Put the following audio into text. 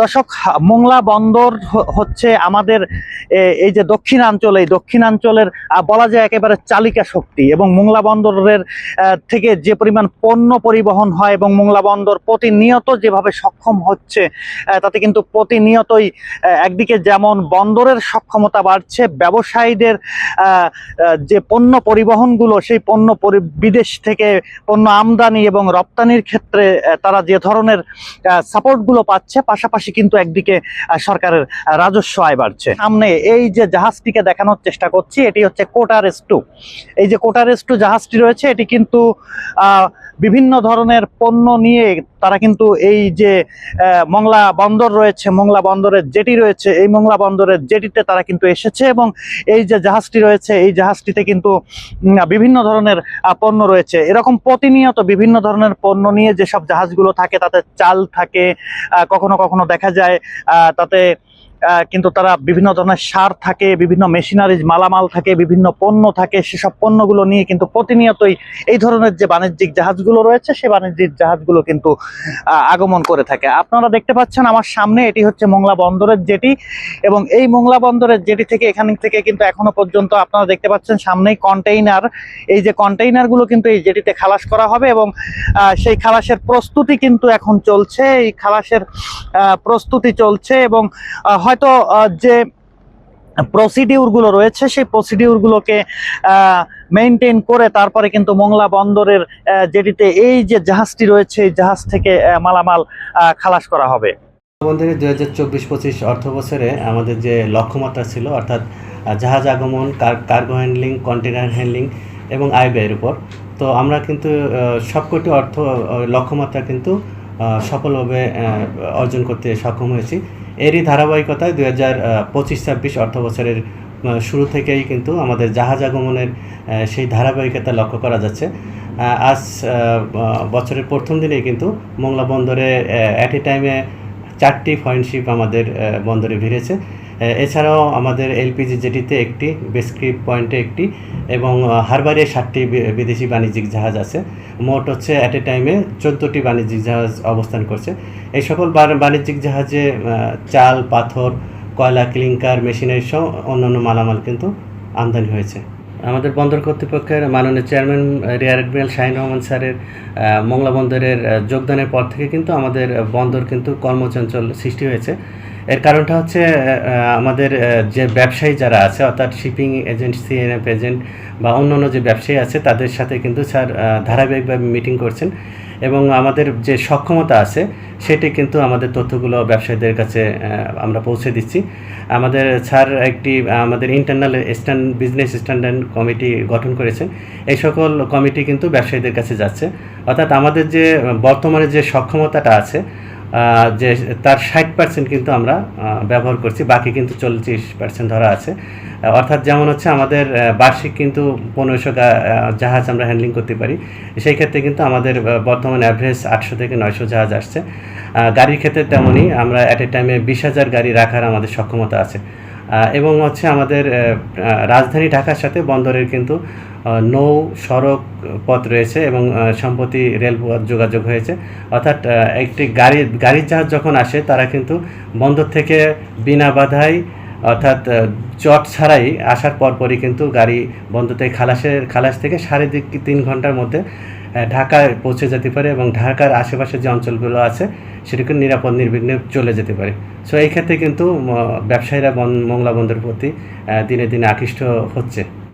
দর্শক, মোংলা বন্দর হচ্ছে আমাদের এই যে দক্ষিণাঞ্চল, এই দক্ষিণাঞ্চলের বলা যায় একেবারে চালিকা শক্তি এবং মোংলা বন্দরের থেকে যে পরিমাণ পণ্য পরিবহন হয় এবং মোংলা বন্দর প্রতিনিয়ত যেভাবে সক্ষম হচ্ছে তাতে কিন্তু প্রতিনিয়তই একদিকে যেমন বন্দরের সক্ষমতা বাড়ছে, ব্যবসায়ীদের যে পণ্য পরিবহনগুলো, সেই পণ্য বিদেশ থেকে পণ্য আমদানি এবং রপ্তানির ক্ষেত্রে তারা যে ধরনের সাপোর্টগুলো পাচ্ছে, পাশাপাশি কিন্তু একদিকে সরকারের রাজস্ব আয় বাড়ছে। সামনে এই যে জাহাজটিকে দেখানোর চেষ্টা করছি, এটি হচ্ছে কোটার এস এই যে কোটার এস জাহাজটি রয়েছে, এটি কিন্তু বিভিন্ন ধরনের পণ্য নিয়ে তারা কিন্তু এই যে মংলা বন্দর রয়েছে, মংলা বন্দরের জেটি রয়েছে, এই মংলা বন্দরের জেটিতে তারা কিন্তু এসেছে এবং এই যে জাহাজটি রয়েছে, এই জাহাজটিতে কিন্তু বিভিন্ন ধরনের পণ্য রয়েছে। এরকম প্রতিনিয়ত বিভিন্ন ধরনের পণ্য নিয়ে যেসব জাহাজগুলো থাকে, তাতে চাল থাকে কখনো কখনো দেখা যায় তাতে কিন্তু তারা বিভিন্ন ধরনের সার থাকে, বিভিন্ন মেশিনারিজ মালামাল থাকে, বিভিন্ন পণ্য থাকে, সেসব পণ্যগুলো নিয়ে কিন্তু প্রতিনিয়তই এই ধরনের যে বাণিজ্যিক জাহাজগুলো রয়েছে সেই বাণিজ্যিক জাহাজগুলো কিন্তু আগমন করে থাকে। আপনারা দেখতে পাচ্ছেন আমার সামনে এটি হচ্ছে মোংলা বন্দরের জেটি এবং এই মোংলা বন্দরের জেটি থেকে এখান থেকে কিন্তু এখনও পর্যন্ত আপনারা দেখতে পাচ্ছেন সামনেই কন্টেইনার এই যে কন্টেইনারগুলো কিন্তু এই জেটিতে খালাস করা হবে এবং সেই খালাসের প্রস্তুতি কিন্তু এখন চলছে। এই খালাসের প্রস্তুতি চলছে এবং হয়তো যে প্রসিডিউরগুলো রয়েছে, সেই প্রসিডিউরগুলোকে মেনটেন করে তারপরে কিন্তু মংলা বন্দরের জেটিতে এই যে জাহাজটি রয়েছে, এই জাহাজ থেকে মালামাল খালাস করা হবে। বন্ধুরা, দুই হাজার চব্বিশ পঁচিশ অর্থ বছরে আমাদের যে লক্ষ্যমাত্রা ছিল, অর্থাৎ জাহাজ আগমন কার্গো হ্যান্ডলিং কন্টেনার হ্যান্ডলিং এবং আয় ব্যয়ের উপর, তো আমরা কিন্তু সবকটি অর্থ লক্ষ্যমাত্রা কিন্তু সফলভাবে অর্জন করতে সক্ষম হয়েছি। এরই ধারাবাহিকতায় দু হাজার পঁচিশ, ছাব্বিশ অর্থবছরের শুরু থেকেই কিন্তু আমাদের জাহাজ আগমনের সেই ধারাবাহিকতা লক্ষ্য করা যাচ্ছে। আজ বছরের প্রথম দিনেই কিন্তু মংলা বন্দরে অ্যাট এ টাইমে চারটি ফয়েনশিপ আমাদের বন্দরে ভিড়েছে। এছাড়াও আমাদের এলপিজি জেটিতে একটি বেসক্রিপ পয়েন্টে একটি এবং হারবারে ষাটটি বিদেশি বাণিজ্যিক জাহাজ আছে। মোট হচ্ছে অ্যাট এ টাইমে চোদ্দোটি বাণিজ্যিক জাহাজ অবস্থান করছে। এই সকল বাণিজ্যিক জাহাজে চাল, পাথর, কয়লা ক্লিংকার মেশিনারি সহ অন্যান্য মালামাল কিন্তু আমদানি হয়েছে। আমাদের বন্দর কর্তৃপক্ষের মাননীয় chairman rear admiral Shahin Rahman স্যারের মংলা বন্দরের যোগদানের পর থেকে কিন্তু আমাদের বন্দর কিন্তু কর্মচঞ্চল সৃষ্টি হয়েছে। এর কারণটা হচ্ছে আমাদের যে ব্যবসায়ী যারা আছে, অর্থাৎ শিপিং এজেন্ট সিএনএফ এজেন্ট বা অন্যান্য যে ব্যবসায়ী আছে, তাদের সাথে কিন্তু স্যার ধারাবাহিকভাবে মিটিং করছেন এবং আমাদের যে সক্ষমতা আছে, সেটি কিন্তু আমাদের তথ্যগুলো ব্যবসায়ীদের কাছে আমরা পৌঁছে দিচ্ছি। আমাদের স্যার একটি, আমাদের internal stand business standard committee গঠন করেছেন। এই সকল কমিটি কিন্তু ব্যবসায়ীদের কাছে যাচ্ছে। অর্থাৎ আমাদের যে, বর্তমানে যে সক্ষমতাটা আছে যে তার ষাট পার্সেন্ট কিন্তু আমরা ব্যবহার করছি, বাকি কিন্তু চল্লিশ পার্সেন্ট ধরা আছে। অর্থাৎ যেমন হচ্ছে আমাদের বার্ষিক কিন্তু পনেরোশো জাহাজ আমরা হ্যান্ডলিং করতে পারি। সেই ক্ষেত্রে কিন্তু আমাদের বর্তমান অ্যাভারেজ আটশো থেকে নয়শো জাহাজ আসছে। গাড়ির ক্ষেত্রে তেমনই আমরা অ্যাট এ টাইমে বিশ হাজার গাড়ি রাখার আমাদের সক্ষমতা আছে। এবং হচ্ছে আমাদের রাজধানী ঢাকার সাথে বন্দরের কিন্তু নৌ সড়ক পথ রয়েছে এবং সম্প্রতি রেলপথ যোগাযোগ হয়েছে। অর্থাৎ একটি গাড়ি, গাড়ির জাহাজ যখন আসে, তারা কিন্তু বন্দর থেকে বিনা বাধাই অর্থাৎ চট ছাড়াই আসার পরপরই কিন্তু গাড়ি বন্দর থেকে খালাসের, খালাস থেকে সাড়ে তিন ঘণ্টার মধ্যে ঢাকায় পৌঁছে যেতে পারে এবং ঢাকার আশেপাশে যে অঞ্চলগুলো আছে, সেটিকে নিরাপদ নির্বিঘ্নে চলে যেতে পারে। সো এই ক্ষেত্রে কিন্তু ব্যবসায়ীরা মংলা বন্দরের প্রতি দিনে দিনে আকৃষ্ট হচ্ছে।